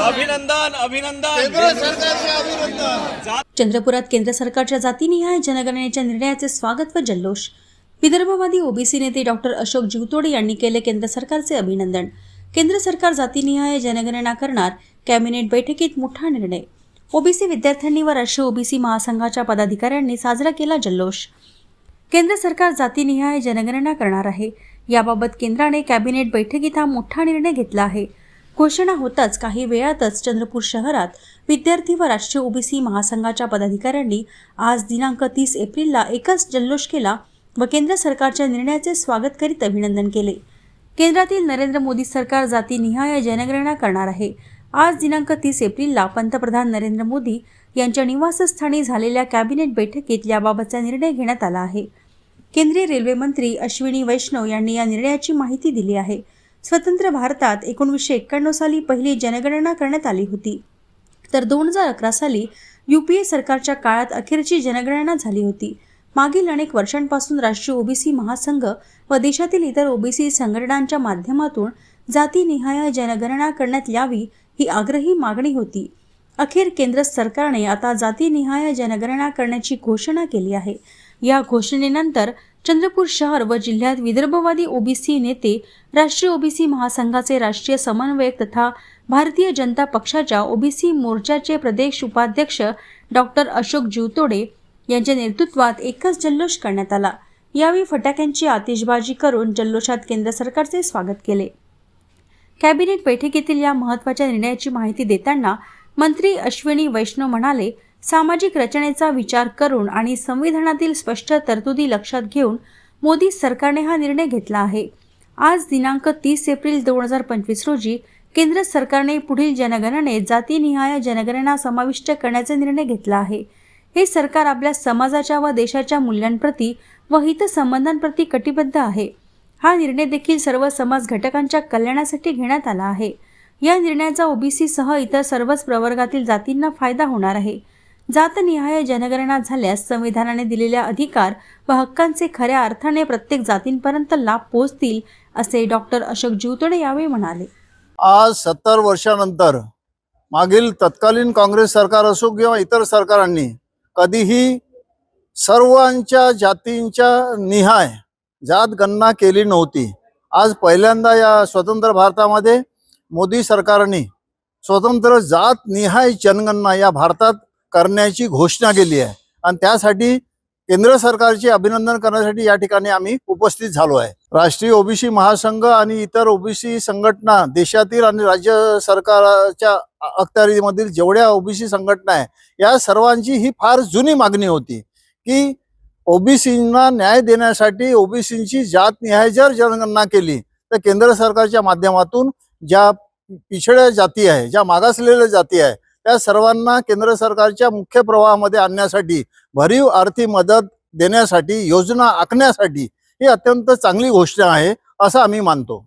अभिनंदन अभिनंदन. केंद्र सरकारचे अभिनंदन. चंद्रपुरात केंद्र सरकारच्या जातीनिहाय जनगणनेच्या निर्णयाचे स्वागत व जल्लोष. विदर्भवादी ओबीसी नेते डॉक्टर अशोक जीवतोडे यांनी केले केंद्र सरकारचे अभिनंदन. केंद्र सरकार जातीनिहाय जनगणना करणार कॅबिनेट बैठकीत मोठा निर्णय. ओबीसी विद्यार्थ्यांनी व राष्ट्रीय ओबीसी महासंघाच्या पदाधिकाऱ्यांनी साजरा केला जल्लोष. केंद्र सरकार जातीनिहाय जनगणना करणार आहे. याबाबत केंद्राने कॅबिनेट बैठकीत हा मोठा निर्णय घेतला आहे. घोषणा होताच काही वेळातच चंद्रपूर शहरात विद्यार्थी व राष्ट्रीय ओबीसी महासंघाच्या पदाधिकाऱ्यांनी आज दिनांक तीस एप्रिलला एकच जल्लोष केला व केंद्र सरकारच्या निर्णयाचे स्वागत करीत अभिनंदन केले. केंद्रातील नरेंद्र मोदी सरकार जातीनिहाय जनगणना करणार आहे. आज दिनांक तीस एप्रिलला पंतप्रधान नरेंद्र मोदी यांच्या निवासस्थानी झालेल्या कॅबिनेट बैठकीत याबाबतचा निर्णय घेण्यात आला आहे. केंद्रीय रेल्वे मंत्री अश्विनी वैष्णव यांनी या निर्णयाची माहिती दिली आहे. स्वतंत्र भारतात एकोणीसशे एक्क्याण्णव साली पहिली जनगणना करण्यात आली होती. तर दोन हजार अकरा साली यू पी ए सरकारच्या काळात अखेरची जनगणना झाली होती. मागील अनेक वर्षांपासून राष्ट्रीय ओबीसी महासंघ व देशातील इतर ओबीसी संघटनांच्या माध्यमातून जातीनिहाय जनगणना करण्यात यावी ही आग्रही मागणी होती. अखेर केंद्र सरकारने आता जातीनिहाय जनगणना करण्याची घोषणा केली आहे. या घोषणेनंतर चंद्रपूर शहर व जिल्ह्यात विदर्भवादी ओबीसी नेते राष्ट्रीय ओबीसी महासंघाचे राष्ट्रीय समन्वयक तथा भारतीय जनता पक्षाच्या ओबीसी मोर्चाचे प्रदेश उपाध्यक्ष डॉक्टर अशोक जीवतोडे यांच्या नेतृत्वात एकच जल्लोष करण्यात आला. यावेळी फटाक्यांची आतिषबाजी करून जल्लोषात केंद्र सरकारचे स्वागत केले. कॅबिनेट बैठकीतील या महत्त्वाच्या निर्णयाची माहिती देताना मंत्री अश्विनी वैष्णव म्हणाले सामाजिक रचनेचा विचार करून आणि संविधानातील स्पष्ट तरतुदी लक्षात घेऊन मोदी सरकारने हा निर्णय घेतला आहे. आज दिनांक तीस एप्रिल दोन हजार पंचवीस रोजी केंद्र सरकारने पुढील जनगणनेत जातीनिहाय जनगणना समाविष्ट करण्याचा निर्णय घेतला आहे. हे सरकार आपल्या समाजाच्या व देशाच्या मूल्यांप्रती व हितसंबंधांप्रती कटिबद्ध आहे. हा निर्णय देखील सर्व समाज घटकांच्या कल्याणासाठी घेण्यात आला आहे. या निर्णयाचा ओबीसी सह इतर सर्वच प्रवर्गातील जातींना फायदा होणार आहे. जातनिहाय जनगणना झाल्यास संविधानाने दिलेल्या अधिकार व हक्कांचे खऱ्या अर्थाने प्रत्येक जातींपर्यंत लाभ पोहोचतील असे डॉक्टर अशोक जीवतोडे यावेळी म्हणाले. आज सत्तर वर्षानंतर मागील तत्कालीन काँग्रेस सरकार असो किंवा इतर सरकारांनी कधीही सर्वांच्या जातींच्या निहाय जात गणना केली नव्हती. आज पहिल्यांदा या स्वतंत्र भारतामध्ये मोदी सरकारने स्वतंत्र जात निहाय जनगणना या भारतात करण्याची घोषणा केली आहे. आणि त्यासाठी केंद्र सरकारचे अभिनंदन करण्यासाठी या ठिकाणी आम्ही उपस्थित झालो आहे. राष्ट्रीय ओबीसी महासंघ आणि इतर ओबीसी संघटना देशातील आणि राज्य सरकारच्या अखत्यारीमधील जेवढ्या ओबीसी संघटना आहे या सर्वांची ही फार जुनी मागणी होती की ओबीसींना न्याय देण्यासाठी ओबीसींची जात निहाय जर जनगणना केली तर केंद्र सरकारच्या माध्यमातून ज्या पिछड्या जाती आहे ज्या मागासलेल्या जाती आहे त्या सर्वांना केंद्र सरकारच्या मुख्य प्रवाहामध्ये आणण्यासाठी भरीव आर्थिक मदत देण्यासाठी योजना आखण्यासाठी ही अत्यंत चांगली घोषणा आहे असं आम्ही मानतो.